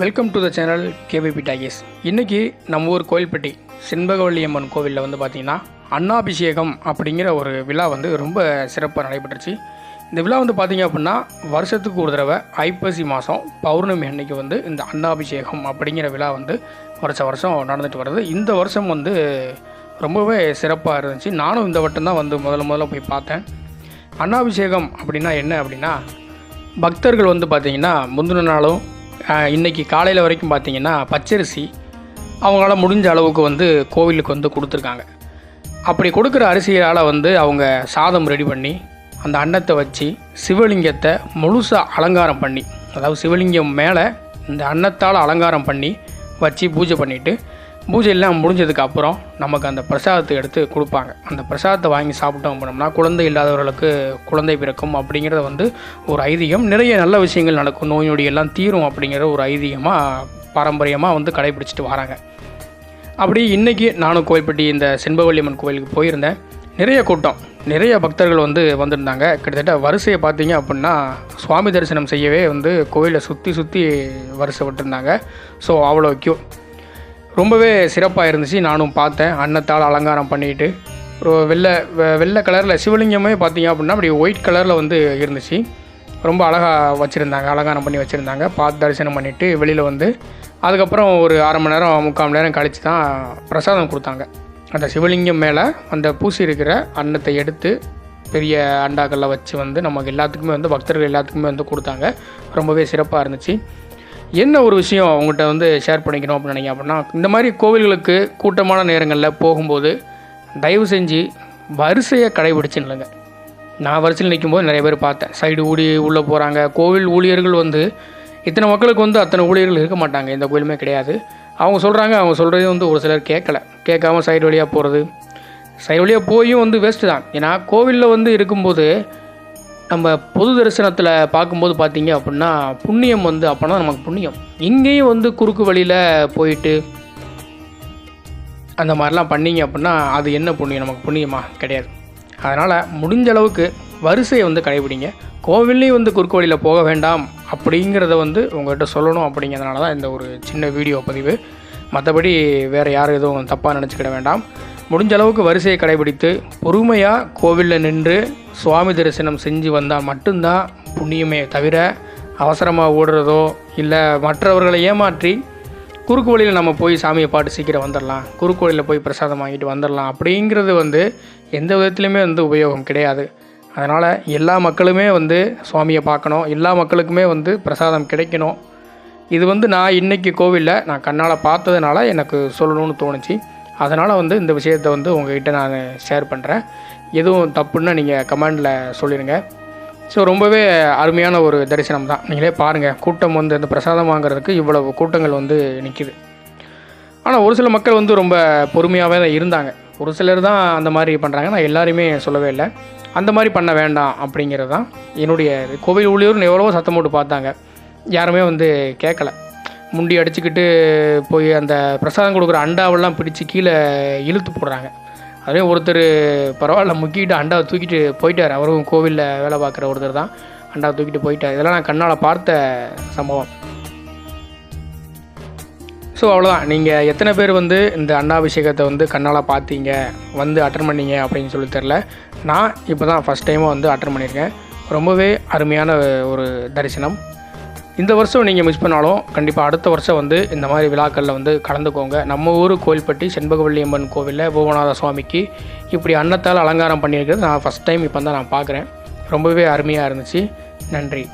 Welcome to the channel KVP talkies இன்றைக்கி நம்ம ஊர் கோயில்பட்டி செண்பகவல்லி அம்மன் கோவிலில் வந்து பார்த்திங்கன்னா அன்னாபிஷேகம் அப்படிங்கிற ஒரு விழா வந்து ரொம்ப சிறப்பாக நடைபெற்றுச்சு. இந்த விழா வந்து பார்த்திங்க அப்படின்னா வருஷத்துக்கு ஒரு தடவை ஐப்பசி மாதம் பௌர்ணமி அன்னைக்கு வந்து இந்த அன்னாபிஷேகம் அப்படிங்கிற விழா வந்து வருஷ வருஷம் நடந்துட்டு வருது. இந்த வருஷம் வந்து ரொம்பவே சிறப்பாக இருந்துச்சு. நானும் இந்த வட்டம் தான் வந்து முதல்ல முதல்ல போய் பார்த்தேன். அன்னாபிஷேகம் அப்படின்னா என்ன அப்படின்னா பக்தர்கள் வந்து பார்த்திங்கன்னா முந்தின நாளும் இன்றைக்கி இன்னைக்கு காலையில் வரைக்கும் பார்த்திங்கன்னா பச்சரிசி அவங்களால முடிஞ்ச அளவுக்கு வந்து கோவிலுக்கு வந்து கொடுத்துருக்காங்க. அப்படி கொடுக்குற அரிசியால் வந்து அவங்க சாதம் ரெடி பண்ணி அந்த அன்னத்தை வச்சு சிவலிங்கத்தை முழுசாக அலங்காரம் பண்ணி அதாவது சிவலிங்கம் மேலே இந்த அன்னத்தால் அலங்காரம் பண்ணி வச்சு பூஜை பண்ணிவிட்டு பூஜை எல்லாம் முடிஞ்சதுக்கு அப்புறம் நமக்கு அந்த பிரசாதத்தை எடுத்து கொடுப்பாங்க. அந்த பிரசாதத்தை வாங்கி சாப்பிட்டோம் அப்படின்னோம்னா குழந்தை இல்லாதவர்களுக்கு குழந்தை பிறக்கும் அப்படிங்கிறத வந்து ஒரு ஐதீகம். நிறைய நல்ல விஷயங்கள் நடக்கும். நோய் நொடியெல்லாம் தீரும் அப்படிங்கிற ஒரு ஐதீகமாக பாரம்பரியமாக வந்து கடைபிடிச்சிட்டு வராங்க. அப்படி இன்றைக்கி நானும் கோயில்பட்டி இந்த செண்பவல்லியம்மன் கோயிலுக்கு போயிருந்தேன். நிறைய கூட்டம் நிறைய பக்தர்கள் வந்து வந்திருந்தாங்க. கிட்டத்தட்ட வரிசையை பார்த்தீங்க அப்படின்னா சுவாமி தரிசனம் செய்யவே வந்து கோயிலை சுற்றி சுற்றி வரிசை விட்டுருந்தாங்க. ஸோ அவ்வளோ க்யூ ரொம்பவே சிறப்பாக இருந்துச்சு நானும் பார்த்தேன். அன்னத்தால் அலங்காரம் பண்ணிட்டு. ஒரு வெள்ளை வெ- வெள்ளை கலரில் சிவலிங்கமே பார்த்தீங்க அப்படின்னா அப்படி ஒயிட் கலரில் வந்து இருந்துச்சு. ரொம்ப அழகாக வச்சுருந்தாங்க. அலங்காரம் பண்ணி வச்சுருந்தாங்க. பார்த்து தரிசனம் பண்ணிவிட்டு வெளியில் வந்து அதுக்கப்புறம் ஒரு அரை மணி நேரம் முக்கால் மணி நேரம் கழித்து தான் பிரசாதம் கொடுத்தாங்க. அந்த சிவலிங்கம் மேலே அந்த பூசி இருக்கிற அன்னத்தை எடுத்து பெரிய அண்டாக்களில் வச்சு வந்து நமக்கு எல்லாத்துக்குமே வந்து பக்தர்கள் எல்லாத்துக்குமே வந்து கொடுத்தாங்க. ரொம்பவே சிறப்பாக இருந்துச்சு. என்ன ஒரு விஷயம் உங்கள்கிட்ட வந்து ஷேர் பண்ணிக்கணும் அப்படின்னு நினைக்கிறேன் அப்படின்னா இந்த மாதிரி கோவில்களுக்கு கூட்டமான நேரங்களில் போகும்போது தயவு செஞ்சு வரிசையை கடைபிடிச்சு நில்லுங்க. நான் வரிசையில் நிற்கும்போது நிறைய பேர் பார்த்தேன். சைடு ஊடி உள்ளே போகிறாங்க கோவில் ஊழியர்கள் வந்து இத்தனை மக்களுக்கு வந்து அத்தனை ஊழியர்கள் இருக்க மாட்டாங்க. எந்த கோயிலுமே கிடையாது. அவங்க சொல்கிறாங்க அவங்க சொல்கிறது வந்து ஒரு சிலர் கேட்கல. கேட்காம சைடு வழியாக போகிறது சைடு வழியாக போயும் வந்து வேஸ்ட்டு தான். ஏன்னா கோவிலில் வந்து இருக்கும்போது நம்ம பொது தரிசனத்தில் பார்க்கும்போது பார்த்தீங்க அப்படின்னா புண்ணியம் வந்து அப்போனா நமக்கு புண்ணியம். இங்கேயும் வந்து குறுக்கு வழியில் போயிட்டு அந்த மாதிரிலாம் பண்ணிங்க அப்படின்னா அது என்ன புண்ணியம்? நமக்கு புண்ணியமா? கிடையாது. அதனால் முடிஞ்ச அளவுக்கு வரிசையை வந்து கடைபிடிங்க. கோவில்லையும் வந்து குறுக்கு வழியில் போக வேண்டாம் அப்படிங்கிறத வந்து உங்கள்கிட்ட சொல்லணும் அப்படிங்கிறதுனால தான் இந்த ஒரு சின்ன வீடியோ பதிவு. மற்றபடி வேறு யாரும் எதுவும் தப்பாக நினச்சிக்கிட வேண்டாம். முடிஞ்ச அளவுக்கு வரிசையை கடைபிடித்து பொறுமையாக கோவிலில் நின்று சுவாமி தரிசனம் செஞ்சு வந்தால் மட்டும்தான் புண்ணியமே தவிர அவசரமாக ஓடுறதோ இல்லை மற்றவர்களை ஏமாற்றி குறுக்கு வழியில் நம்ம போய் சாமியை பாட்டு சீக்கிரம் வந்துடலாம் குறுக்கு வழியில் போய் பிரசாதம் வாங்கிட்டு வந்துடலாம் அப்படிங்கிறது வந்து எந்த விதத்துலையுமே வந்து உபயோகம் கிடையாது. அதனால் எல்லா மக்களுமே வந்து சுவாமியை பார்க்கணும். எல்லா மக்களுக்குமே வந்து பிரசாதம் கிடைக்கணும். இது வந்து நான் இன்றைக்கி கோவிலில் நான் கண்ணால் பார்த்ததுனால எனக்கு சொல்லணும்னு தோணுச்சு. அதனால் வந்து இந்த விஷயத்தை வந்து உங்ககிட்ட நான் ஷேர் பண்ணுறேன் எதுவும் தப்புன்னா நீங்கள் கமெண்டில் சொல்லிடுங்க ஸோ ரொம்பவே அருமையான ஒரு தரிசனம் தான். நீங்களே பாருங்கள் கூட்டம் வந்து அந்த பிரசாதம் வாங்குறதுக்கு இவ்வளவு கூட்டங்கள் வந்து நிற்கிது ஆனால் ஒரு சில மக்கள் வந்து ரொம்ப பொறுமையாகவே தான் இருந்தாங்க. ஒரு சிலர் தான் அந்த மாதிரி பண்ணுறாங்க நான் எல்லாருமே சொல்லவே இல்லை. அந்த மாதிரி பண்ண வேண்டாம் அப்படிங்கிறது தான் என்னுடைய கோவில் ஊழியர்னு எவ்வளவோ சத்தம் போட்டு பார்த்தாங்க. யாருமே வந்து கேட்கல. முண்டி அடிச்சுக்கிட்டு போய் அந்த பிரசாதம் கொடுக்குற அண்டாவெல்லாம் பிடிச்சு கீழே இழுத்து போடுறாங்க. அதே ஒருத்தர் பரவாயில்ல முக்கிட்டு அண்டாவை தூக்கிட்டு போயிட்டார். அவரும் கோவிலில் வேலை பார்க்குற ஒருத்தர் தான். அண்டாவை தூக்கிட்டு போயிட்டார். இதெல்லாம் நான் கண்ணால் பார்த்த சம்பவம். ஸோ அவ்வளோதான் நீங்கள் எத்தனை பேர் வந்து இந்த அண்ணாபிஷேகத்தை வந்து கண்ணால் பார்த்தீங்க? வந்து அட்டன் பண்ணீங்க அப்படின்னு சொல்லி தெரில நான் இப்போ தான் ஃபஸ்ட் டைமாக வந்து அட்டன் பண்ணியிருக்கேன். ரொம்பவே அருமையான ஒரு தரிசனம். இந்த வருஷம் நீங்கள் மிஸ் பண்ணாலும் கண்டிப்பாக அடுத்த வருஷம் வந்து இந்த மாதிரி விழாக்களில் வந்து கலந்துக்கோங்க. நம்ம ஊர் கோயில்பட்டி செண்பகவல்லி அம்மன் கோவிலில் பூவநாத சுவாமிக்கு இப்படி அன்னத்தால் அலங்காரம் பண்ணியிருக்கிறது நான் ஃபஸ்ட் டைம் இப்போ தான் நான் பார்க்குறேன். ரொம்பவே அருமையாக இருந்துச்சு. நன்றி.